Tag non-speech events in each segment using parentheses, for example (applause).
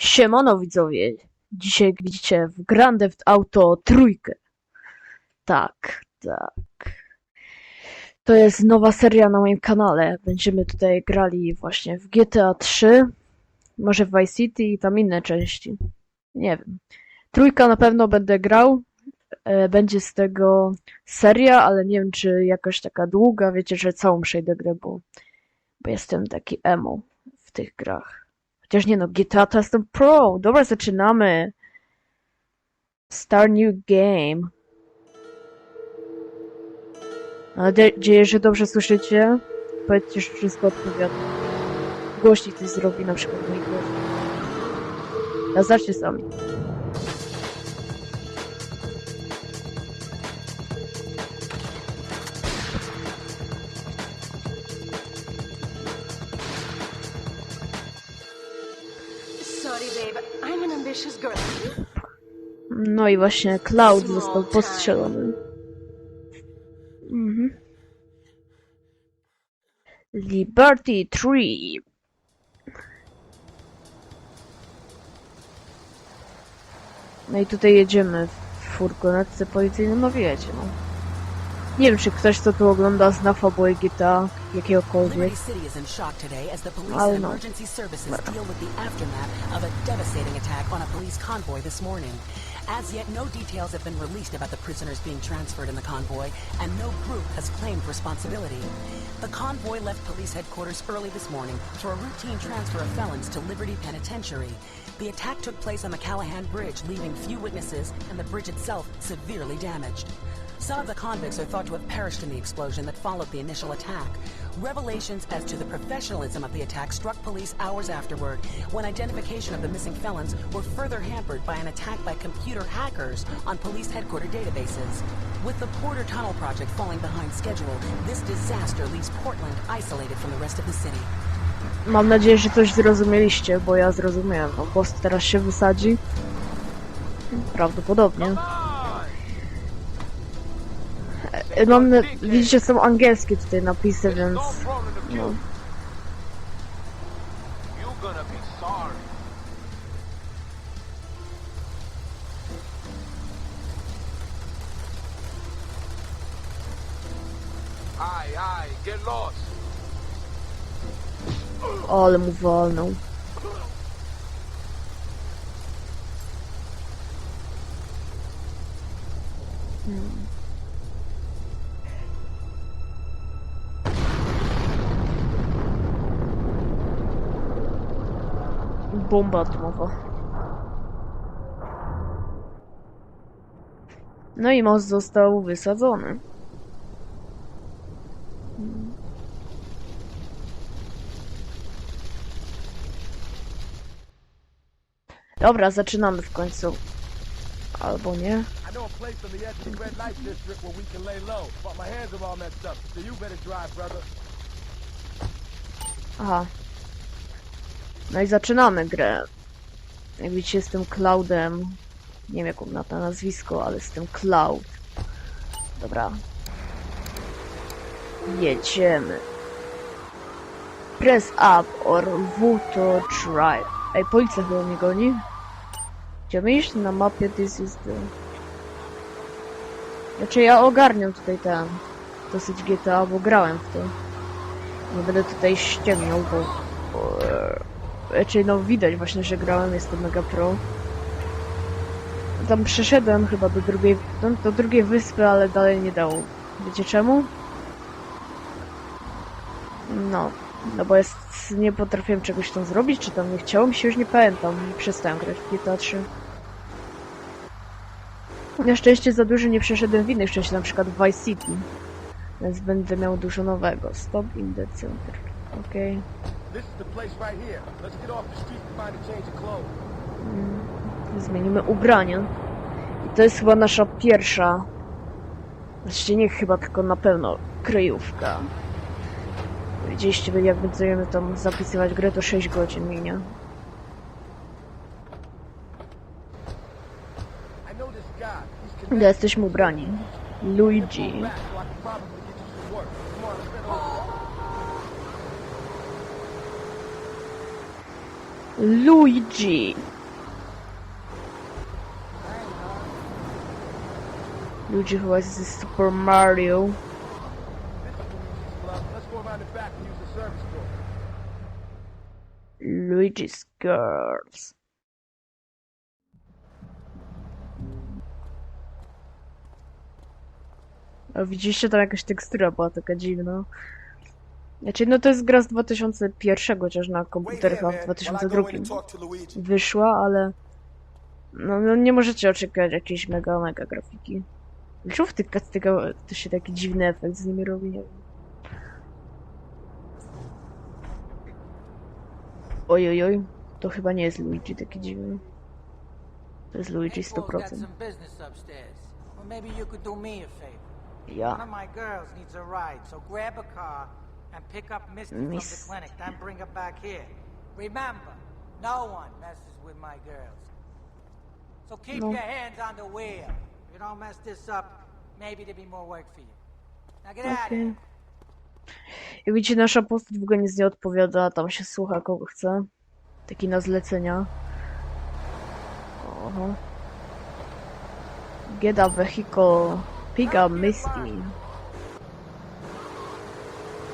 Siemano widzowie, dzisiaj widzicie w Grand Theft Auto trójkę. Tak, tak. To jest nowa seria na moim kanale. Będziemy tutaj grali właśnie w GTA 3, może w Vice City i tam inne części. Nie wiem. Trójka na pewno będę grał. E, Będzie z tego seria, ale nie wiem czy jakoś taka długa. Wiecie, że całą przejdę grę, bo, bo jestem taki emo w tych grach. Chociaż nie no, GTA to jestem pro. Dobra, zaczynamy. Start new game. Mam nadzieję, że dobrze słyszycie. Powiedzcie, że wszystko odpowiada. Głośniej coś zrobi, na przykład mój głos. Ja zacznę sami. No i właśnie Cloud został postrzelony. Mhm. Liberty 3. No i tutaj jedziemy w furgonetce policyjnej, no wiecie, no. Nie wiem, czy ktoś, kto tu ogląda, zna fabułę GTA jakiegokolwiek. In shock today as yet, no details have been released about the prisoners being transferred in the convoy, and no group has claimed responsibility. The convoy left police headquarters early this morning for a routine transfer of felons to Liberty Penitentiary. The attack took place on the Callahan Bridge, leaving few witnesses and the bridge itself severely damaged. Some of the convicts are thought to have perished in the explosion that followed the initial attack. Revelations as to the professionalism of the attack struck police hours afterward, when identification of the missing felons were further hampered by an attack by computer hackers on police headquarter databases. With the Porter Tunnel project falling behind schedule, this disaster leaves Portland isolated from the rest of the city. Mam nadzieję, że coś zrozumieliście, bo ja zrozumiałem. No, boss teraz się wysadzi. Prawdopodobnie. Mam, na- widzicie, są angielskie tutaj napisy, więc... No the No. kill. You're gonna be sorry. Aye, aye, get lost. O, ale mu walnął. Bomba atomowa. No i most został wysadzony. Dobra, zaczynamy w końcu. Albo nie. Aha. No i zaczynamy grę. Jak widzicie, jestem Cloudem. Nie wiem, jaką ma to nazwisko, ale jestem Cloud. Dobra. Jedziemy. Press up or W to drive. Ej, policja chyba mnie goni. Chcemy iść na mapie This is the... Znaczy ja ogarniam tutaj ten... Dosyć GTA, bo grałem w to. Nie będę tutaj ściemniał, bo... e, raczej no widać właśnie, że grałem, jestem mega pro. Tam przeszedłem chyba do drugiej, no, do drugiej wyspy, ale dalej nie dało. Wiecie czemu? No, no bo jest, nie potrafiłem czegoś tam zrobić, czy tam nie chciało mi się, już nie pamiętam. Przestałem grać w GTA 3. Na szczęście za dużo nie przeszedłem w innych częściach, na przykład w Vice City. Więc będę miał dużo nowego. Stop in the center. Okej. Of clothes. Zmienimy ubranie. I to jest chyba nasza pierwsza. Znaczy nie chyba, tylko na pewno kryjówka. Widzieliście, jak będziemy tam zapisywać grę, to 6 godzin minie. Connected jesteśmy ubrani? Luigi. back, so I can probably get you some work. Come on, let's head over. Luigi. Luigi chyba jest ze Super Mario. This is Luigi's Club. Let's go around the back and use the service door. Luigi's Girls. O, widzieliście tam jakaś tekstura była taka dziwna. Znaczy, no to jest gra z 2001, chociaż na komputerach w 2002 wyszła, ale no, no nie możecie oczekiwać jakiejś mega, mega grafiki. Dlaczego w tych to się taki dziwny efekt z nimi robi? Nie wiem. Oj, oj, oj. To chyba nie jest Luigi taki dziwny. To jest Luigi April's got 100%. some business upstairs. Well, maybe you could do me a favor. One Ja. And pick up Misty from the clinic, then bring her back here. Remember, no one messes with my girls. So keep No. your hands on the wheel. If you don't mess this up, maybe there'll be more work for you. Now get out of here. Jak widzicie, nasza postać w ogóle nic nie odpowiada, tam się słucha kogo chce. Taki na zlecenia. Oho. Get a vehicle. Pick up Misty.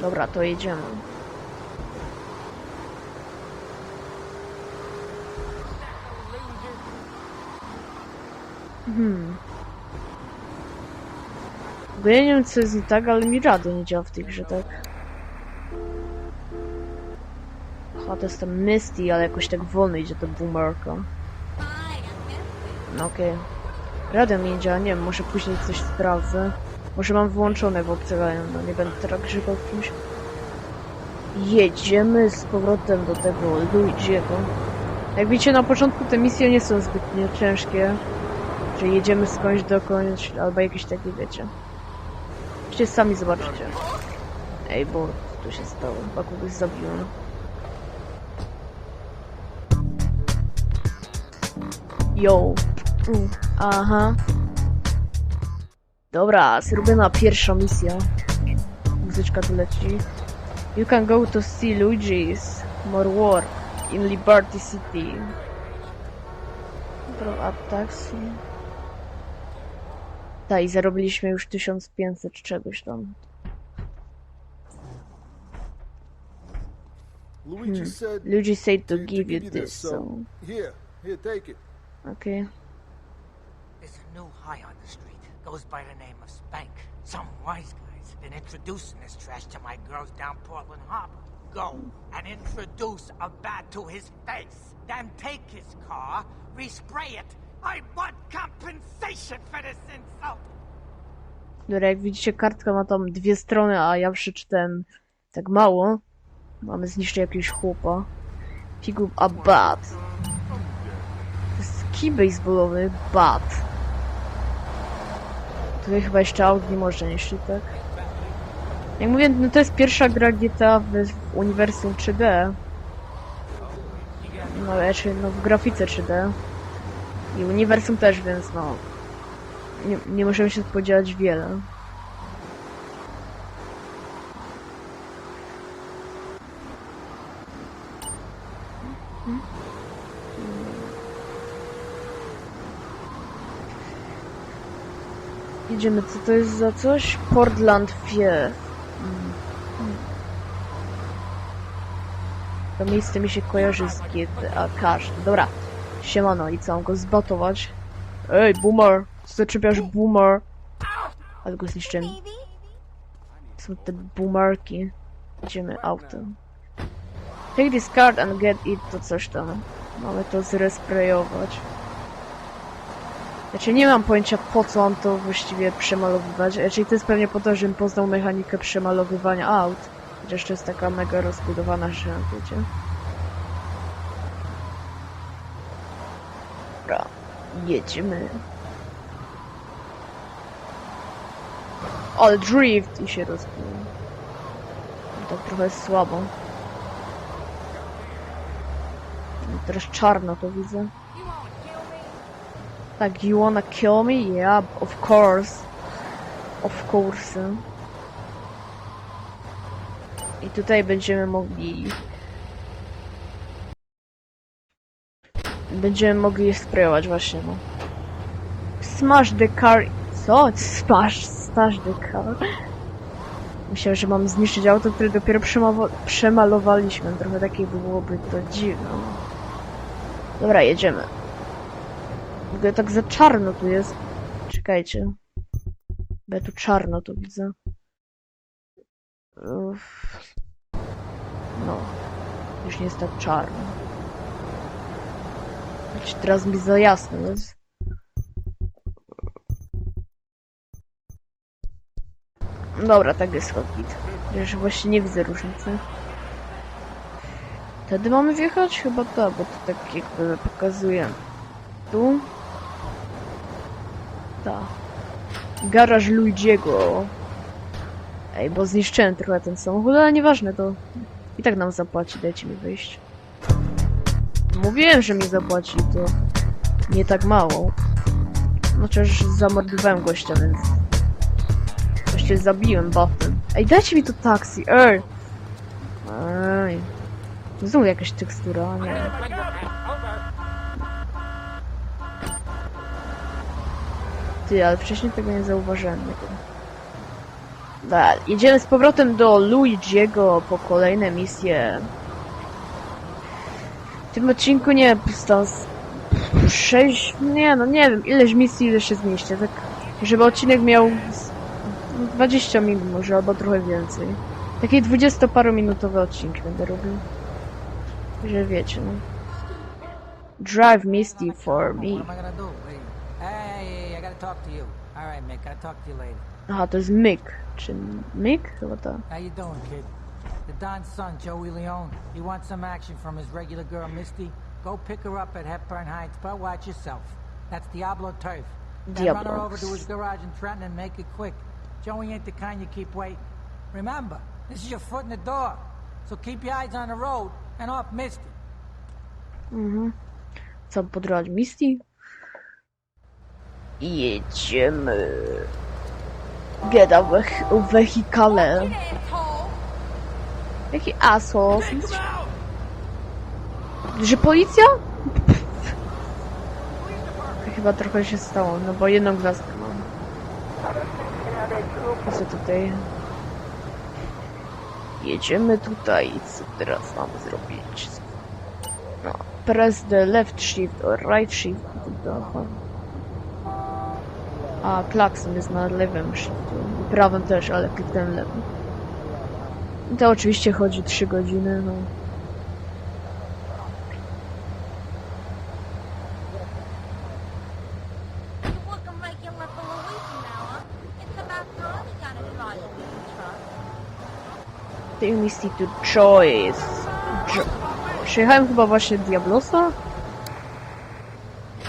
Dobra, to jedziemy. Hmm. Bo ja nie wiem co jest nie tak, ale mi rady nie działa w tej grze, tak? Aha, to jest ten Misty, ale jakoś tak wolno idzie ta boomerka. No okej. Rada mi nie działa, nie wiem, może później coś sprawdzę. Może mam wyłączone w ale no nie będę teraz grzebał w czymś. Jedziemy z powrotem do tego Luigi'ego. Jak widzicie, na początku te misje nie są zbytnio ciężkie. Że jedziemy skądś dokądś, albo jakieś takie, wiecie. Przecież sami zobaczycie. Ej, bo tu się stało? Chyba kogoś zabiłem. Yo. Mm, aha. Dobra, zrobiona pierwsza misja. Muzyczka tu leci. You can go to see Luigi's more work in Liberty City. Pro attacks. Tak, i zarobiliśmy już 1500 czegoś tam. Luigi said Luigi said to to, to give you this, so... here, here, take it. Okay. There's a new high on the street. Goes by the name of Spank. Some wise guy's been introducing this trash to my girls down Portland Harbor. Go and introduce a bat to his face. Then take his car, respray it. I want compensation for this insult. Dobra, jak widzicie, kartka ma tam dwie strony, a ja przeczytałem tak mało. Mamy zniszczyć jakiegoś chłopa. Pick up a bat. To jest kij baseballowy, bat. Tutaj chyba jeszcze nie można niszczyć, tak? Jak mówię, no to jest pierwsza gra GTA w, uniwersum 3D. No, raczej no, w grafice 3D. I uniwersum też, więc no... Nie, nie możemy się spodziewać wiele. Idziemy, co to jest za coś? Portland Fie. To miejsce mi się kojarzy z GTA Cash. Dobra, siemano i co, mam go zbatować? Ej, boomer! Co zaczepiasz boomer? Ale go zniszczyłem. Są te boomerki. Idziemy autem. Take this card and get it to coś tam. Mamy to zresprayować. Znaczy nie mam pojęcia po co mam to właściwie przemalowywać. Znaczy to jest pewnie po to, żebym poznał mechanikę przemalowywania aut. Chociaż to jest taka mega rozbudowana rzecz, wiecie. Dobra, jedziemy. Ale drift i się rozbił. Tak trochę słabo. Teraz czarno to widzę. Tak, you wanna kill me? Yeah, of course. Of course. I tutaj będziemy mogli Będziemy mogli je sprayować właśnie, no. Smash the car... Co? Smash, smash the car. Myślałem, że mam zniszczyć auto, które dopiero przemalowaliśmy. Trochę takie byłoby to dziwne. Dobra, jedziemy. Ogóle tak za czarno tu jest. Czekajcie. Bo ja tu czarno to widzę. Uff. No. Już nie jest tak czarno. Znaczy teraz mi za jasno jest. Dobra, tak jest hotbit. Już właśnie nie widzę różnicy. Wtedy mamy wjechać? Chyba tak, bo to tak jakby pokazuje. Tu? Tak. Garaż Luigiego. Ej, bo zniszczyłem trochę ten samochód, ale nieważne, to i tak nam zapłaci, dajcie mi wyjść. Mówiłem, że mi zapłaci, to nie tak mało. No przecież zamordowałem gościa, więc... Właściwie zabiłem buffem. Ej, dajcie mi to taksi, ej! Ej. Znowu jakaś tekstura, nie Ty, ale wcześniej tego nie zauważyłem. Dobra, jedziemy z powrotem do Luigiego po kolejne misje. W tym odcinku nie z 6, nie no nie wiem, ileś misji ile się zmieści, tak żeby odcinek miał z 20 minut może, albo trochę więcej. Takie 20-parominutowe odcinki będę robił. Że wiecie, no. Drive Misty for me. What am I gonna do? Wait. Hey, I gotta talk to you. All right, Mick. Gotta talk to you later. Aha, to jest Mick. Mick? Chyba to. How you doing, kid? The Don's son, Joey Leone. He wants some action from his regular girl, Misty. Go pick her up at Hepburn Heights, but watch yourself. That's Diablo turf. Then run her over to his garage in Trenton and make it quick. Joey ain't the kind you keep waiting. Remember, this is your foot in the door. So keep your eyes on the road and off Misty. Mhm. Co podrywać Misty? Jedziemy. Bieda w wech- w wehikale. Jaki asos? Że policja? Chyba trochę się stało, no bo jedną gwiazdkę mam. Co tutaj? Jedziemy tutaj. Co teraz mamy zrobić? No, press the left shift or right shift. Dobra. A, klakson jest na lewym. I prawym też, ale kliknąłem lewym. I to oczywiście chodzi 3 godziny, no. Misty to choice. Jo Przejechałem chyba właśnie Diablosa?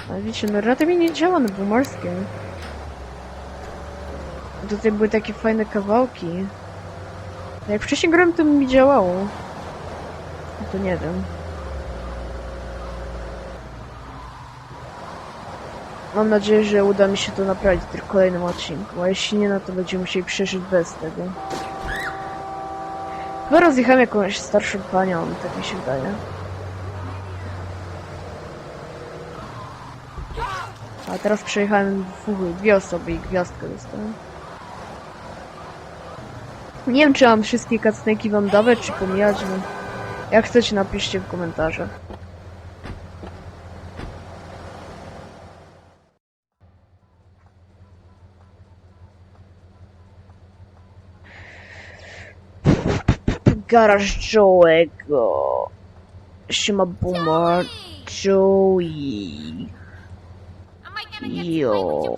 Ale wiecie, no rata mi nie działa na boomerskim. Tutaj były takie fajne kawałki. Jak wcześniej grałem, to mi działało. To nie wiem. Mam nadzieję, że uda mi się to naprawić w kolejnym odcinku, a jeśli nie, no to będziemy musieli przeżyć bez tego. Chyba rozjechałem jakąś starszą panią, tak mi się wydaje. A teraz przejechałem dwie osoby i gwiazdkę dostałem. Nie wiem, czy mam wszystkie cutscenki wam dawać, czy pomijać, no. Jak chcecie, napiszcie w komentarzach. Garaż Joe'ego. Siema Boomer. Joey. Yo.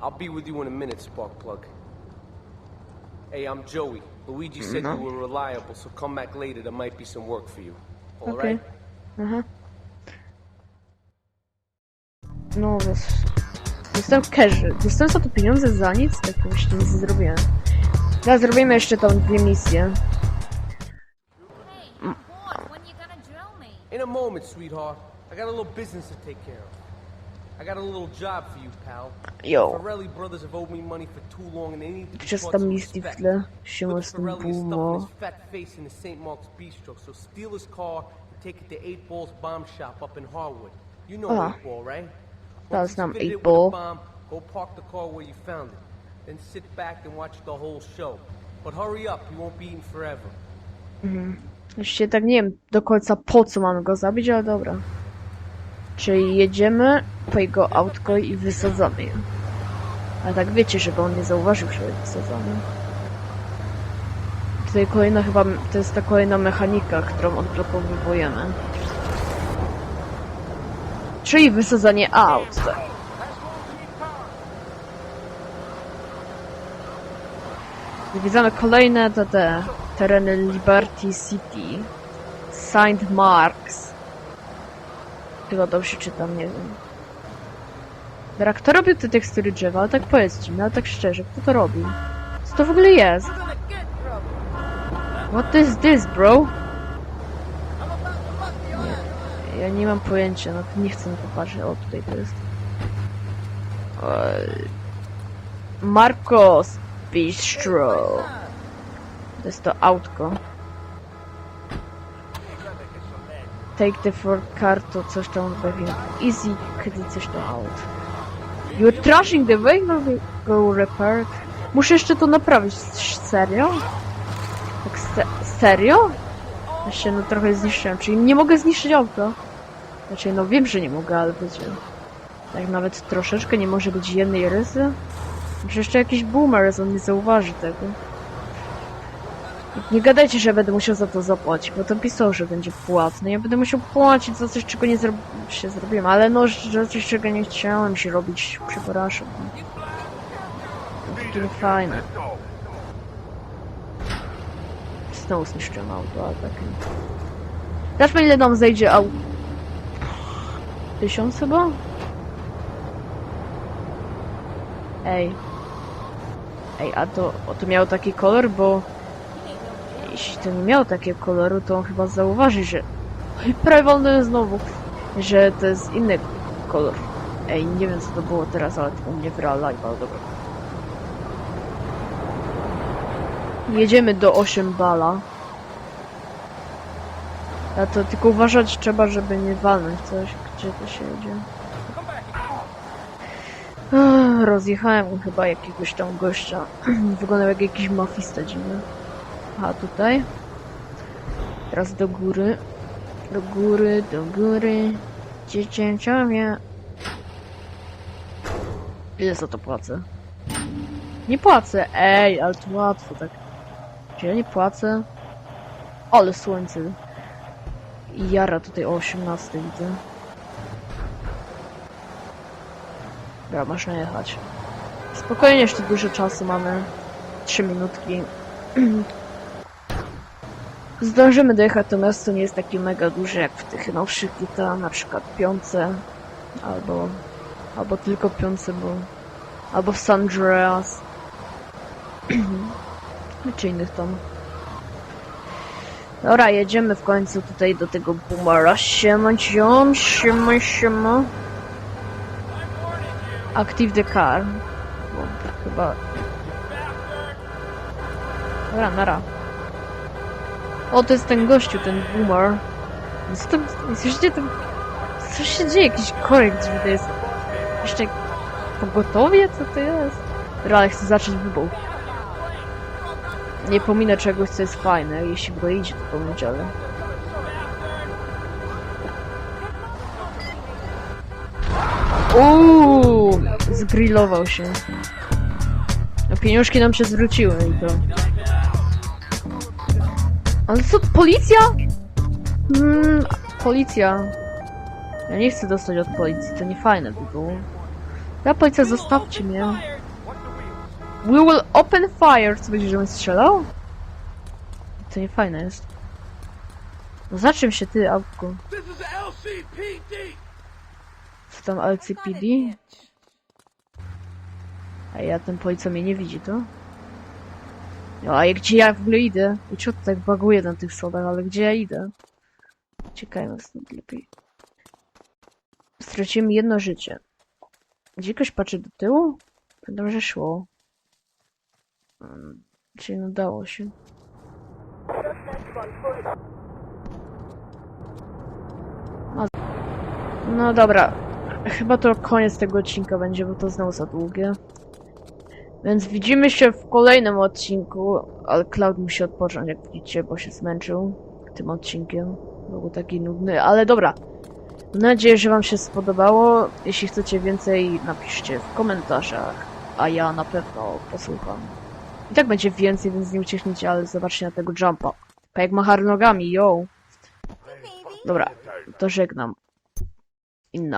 I'll be with you in a minute, Sparkplug. Hey, I'm Joey. Luigi said you were reliable, so come back later. There might be some work for you. All Okej. right? Aha. No, wiesz. Jestem Kerzy. Dostałem za to pieniądze za nic? Tak właśnie nic nie zrobiłem. Teraz zrobimy jeszcze tam dwie misje. Hey, boy, when you gonna drill me? In a moment, sweetheart. I got a little business to take care of. I got a little job for you, pal. Yo. Farelli brothers have owed me money for too long, and they need to taught tam some misji w respect. tle. Siema Butch z tym Farelli is stuffing Bumo. his fat face in the St. Mark's Bistro, so steal his car and take it to Eight Ball's bomb shop up in Harwood. You know Ah. Eight Ball, right? Ja Once you znam fit it Eight with Ball. bomb, go park the car where you found it. Then sit back and watch the whole show. But hurry up, you won't be eating forever. Właściwie tak nie wiem do końca po co mamy go zabić, ale dobra. Czyli jedziemy po jego autko i wysadzamy je. Ale tak wiecie, żeby on nie zauważył, że jest wysadzamy. Tutaj kolejna chyba, to jest ta kolejna mechanika, którą odblokowujemy. Czyli wysadzanie aut. Zwiedzamy kolejne te, te tereny Liberty City. Saint Marks. Chyba dobrze czytam, nie wiem. Dobra, kto robił te tekstury drzewa? Ale tak powiedzcie mi, ale tak szczerze, kto to robi? Co to w ogóle jest? What is this, bro? Nie, ja nie mam pojęcia, no nie chcę na to patrzeć. O, tutaj to jest. Marcos Bistro. To jest to autko. Take the for car to coś tam pewnie. Easy, kiedy coś tam out. You're trashing the vehicle, go repair. Muszę jeszcze to naprawić. Serio? Tak se serio? Ja się no trochę zniszczyłem, czyli nie mogę zniszczyć auta. Znaczy, no wiem, że nie mogę, ale wiecie. Tak nawet troszeczkę nie może być jednej rysy. Może jeszcze jakiś boomer, on nie zauważy tego. Nie gadajcie, że będę musiał za to zapłacić, bo to pisał, że będzie płatny. Ja będę musiał płacić za coś, czego nie zro się zrobiłem, ale no, że coś, czego nie chciałem się robić. Przepraszam. To nie fajne. Znowu zniszczyłem auto, ale tak. Zobaczmy ile nam zejdzie au... Tysiąc chyba? Ej. Ej, a to, o, to miało taki kolor, bo jeśli nie miało takiego koloru, to on chyba zauważy, że (laughs) prawie wolny znowu, że to jest inny kolor. Ej, nie wiem co to było teraz, ale to u mnie w real life, ale dobra. Jedziemy do 8 bala. A to tylko uważać trzeba, żeby nie walnąć coś, gdzie to się jedzie. Rozjechałem chyba jakiegoś tam gościa. (clears throat) Wyglądał jak jakiś mafista dziwny. A tutaj. Teraz do góry. Do góry, do góry. Dziecięciowie. Ile za to płacę? Nie płacę. Ej, ale to łatwo tak. Czy ja nie płacę? Ale słońce. Jara tutaj o 18 widzę. Dobra, można jechać. Spokojnie, jeszcze dużo czasu mamy. 3 minutki. (clears throat) Zdążymy dojechać, to miasto nie jest takie mega duże jak w tych nowszych GTA, na przykład piące, albo, albo tylko piące, bo, albo w San Andreas, (clears throat) czy innych tam. Dobra, jedziemy w końcu tutaj do tego boomera. Siema, ziom, siema, siema. Active the car. Bo chyba... Dobra, nara. O, to jest ten gościu, ten boomer. Co tam, słyszycie tam... Co się dzieje? Jakiś korek drzwi to jest... Jeszcze... Pogotowie? Co to jest? Dobra, chcę zacząć wybuch. Nie pominę czegoś, co jest fajne. Jeśli go idzie, to pominąć, ale... Uuu, zgrillował się. A pieniążki nam się zwróciły i to. Ale co, policja? Hmm, policja. Ja nie chcę dostać od policji, to nie fajne by było. Ja policja, zostawcie mnie. We will open fire. Co będzie, że on strzelał? To nie fajne jest. No za czym się ty, autku? Co tam LCPD? A ja ten policja mnie nie widzi, to? No, a gdzie ja w ogóle idę? I to tak baguje na tych schodach, ale gdzie ja idę? Ciekajmy stąd lepiej. Straciłem jedno życie. Gdzie ktoś patrzy do tyłu? To dobrze szło. Hmm, Czyli no dało się. No dobra, chyba to koniec tego odcinka będzie, bo to znowu za długie. Więc widzimy się w kolejnym odcinku, ale Cloud musi odpocząć, jak widzicie, bo się zmęczył tym odcinkiem. Był taki nudny, ale dobra. Mam nadzieję, że wam się spodobało. Jeśli chcecie więcej, napiszcie w komentarzach, a ja na pewno posłucham. I tak będzie więcej, więc nie ucieknijcie, ale zobaczcie na tego jumpa. Tak jak machar nogami, yo! Dobra, to żegnam. Inna